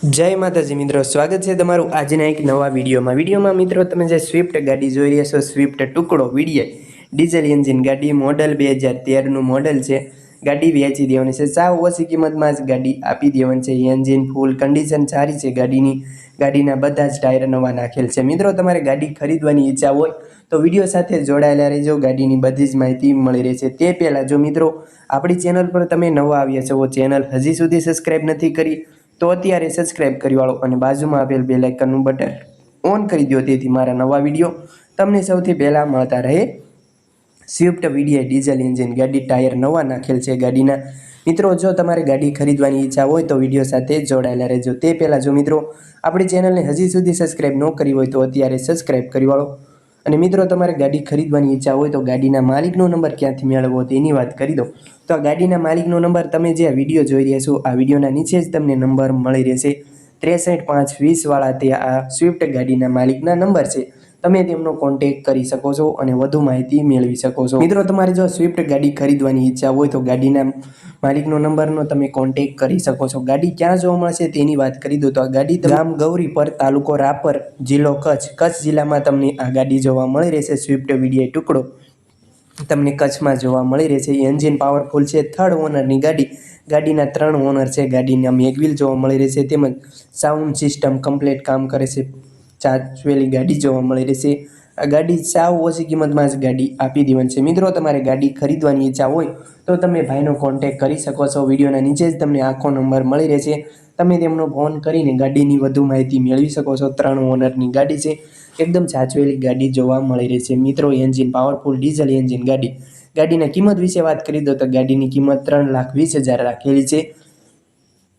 જય માતાજી મિત્રો, સ્વાગત છે તમારું આજના એક નવા વિડીયોમાં. વિડીયોમાં મિત્રો, તમે જે સ્વિફ્ટ ગાડી જોઈ રહ્યા છો સ્વિફ્ટ ટુકડો V D I diesel engine ગાડી મોડલ બે હજાર તેરનું મોડલ છે. ગાડી વેચી દેવાની છે, સાવ ઓછી કિંમતમાં જ ગાડી આપી દેવાની છે. એન્જિન ફૂલ કન્ડિશન સારી છે ગાડીની, ગાડીના બધા જ ટાયર નવા નાખેલ છે. મિત્રો, તમારે ગાડી ખરીદવાની ઈચ્છા હોય, તો વીડિયો સાથે જોડાયેલા રહેજો. ગાડીની બધી જ માહિતી મળી રહેશે. તે પહેલાં જો મિત્રો, આપણી ચેનલ પર તમે નવા આવ્યા છો ચેનલ હજી સુધી સબસ્ક્રાઈબ નથી કરી તો અત્યારે સબસ્ક્રાઈબ કરી વાળો અને બાજુમાં આપેલ બે લાઇકનનું બટન ઓન કરી દો તેથી મારા નવા વીડિયો તમને સૌથી પહેલાં મળતા રહે. સ્વિફ્ટ વીડીઆઈ ડીઝલ એન્જિન ગાડી ટાયર નવા નાખેલ છે ગાડીના. મિત્રો, જો તમારે ગાડી ખરીદવાની ઈચ્છા હોય તો વીડિયો સાથે જોડાયેલા રહેજો. તે પહેલાં જો મિત્રો, આપણી ચેનલને હજી સુધી સબસ્ક્રાઇબ ન કરી હોય તો અત્યારે સબસ્ક્રાઇબ કરી વાળો. અને મિત્રો તમારે ગાડી ખરીદવાની ઈચ્છા હોય તો ગાડીના માલિકનો નંબર ક્યાંથી મેળવવો તેની વાત કરી દો તો આ ગાડીના માલિકનો નંબર તમે જે આ વીડિયો જોઈ રહ્યા છો, આ વિડીયોના નીચે જ તમને નંબર મળી રહેશે. ત્રેસઠ પાંચ વીસવાળા તે આ સ્વિફ્ટ ગાડીના માલિકના નંબર છે. તમે તેમનો કોન્ટેક કરી શકો છો અને વધુ માહિતી મેળવી શકો છો. મિત્રો, તમારે જો સ્વિફ્ટ ગાડી ખરીદવાની ઈચ્છા હોય તો ગાડીના માલિકનો નંબરનો તમે કોન્ટેક કરી શકો છો. ગાડી ક્યાં જોવા મળશે તેની વાત કરી દો તો આ ગાડી ગામ ગૌરીપર તાલુકો રાપર જિલ્લો કચ્છ કચ્છ જિલ્લામાં તમને આ ગાડી જોવા મળી રહેશે. સ્વિફ્ટ વીડીઆઈ ટુકડો તમને કચ્છમાં જોવા મળી રહેશે. એન્જિન પાવરફુલ છે. થર્ડ ઓનરની ગાડી, ગાડીના ત્રણ ઓનર છે. ગાડીના મેગવિલ જોવા મળી રહેશે. તેમજ સાઉન્ડ સિસ્ટમ કમ્પ્લેટ કામ કરે છે. ચાચવેલી ગાડી જોવા મળી રહેશે. આ ગાડી સાવ ઓછી કિંમતમાં જ ગાડી આપી દેવાની છે. મિત્રો, તમારે ગાડી ખરીદવાની ઈચ્છા હોય તો તમે ભાઈનો કોન્ટેક કરી શકો છો. વિડીયોના નીચે જ તમને આખો નંબર મળી રહેશે. તમે તેમનો ફોન કરીને ગાડીની વધુ માહિતી મેળવી શકો છો. ત્રણ ઓનરની ગાડી છે. એકદમ સાચવેલી ગાડી જોવા મળી રહેશે. મિત્રો એન્જિન પાવરફુલ ડીઝલ એન્જિન ગાડી. ગાડીના કિંમત વિશે વાત કરી દો તો ગાડીની કિંમત ત્રણ લાખ વીસ હજાર રાખેલી છે.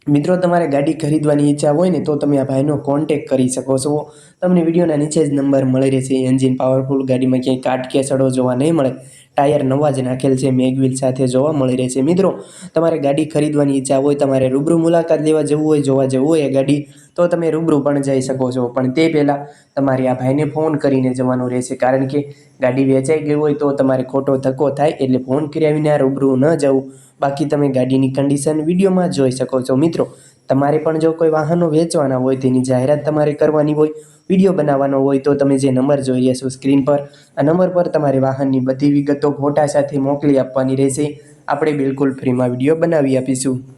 મિત્રો, તમારે ગાડી ખરીદવાની ઈચ્છા હોય ને, તો તમે આ ભાઈનો કોન્ટેક કરી શકો છો. તમને વિડીયોના નીચે જ નંબર મળી રહેશે. એન્જિન પાવરફુલ ગાડીમાં ક્યાંય કાટ કે સડો જોવા નહીં મળે. ટાયર નવા જ નાખેલ છે. મેગવિલ સાથે જોવા મળી રહેશે. મિત્રો, તમારે ગાડી ખરીદવાની ઈચ્છા હોય, તમારે રૂબરૂ મુલાકાત લેવા જવું હોય, જોવા જવું હોય ગાડી, તો તમે રૂબરૂ પણ જઈ શકો છો. પણ તે પહેલાં તમારે આ ભાઈને ફોન કરીને જવાનું રહેશે. કારણ કે ગાડી વેચાઈ ગઈ હોય, તો તમારે ખોટો ધક્કો થાય એટલે ફોન કર્યા વિના રૂબરૂ ન જવું. બાકી તમે ગાડીની કન્ડિશન વિડીયોમાં જોઈ શકો છો. મિત્રો, તમારે પણ જો કોઈ વાહનો વેચવાના હોય, તેની જાહેરાત તમારે કરવાની હોય, વીડિયો બનાવવાનો હોય, તો તમે જે નંબર જોઈ રહ્યા છો સ્ક્રીન પર, આ નંબર પર તમારે વાહનની બધી વિગતો ફોટા સાથે મોકલી આપવાની રહેશે. આપણે બિલકુલ ફ્રીમાં વીડિયો બનાવી આપીશું.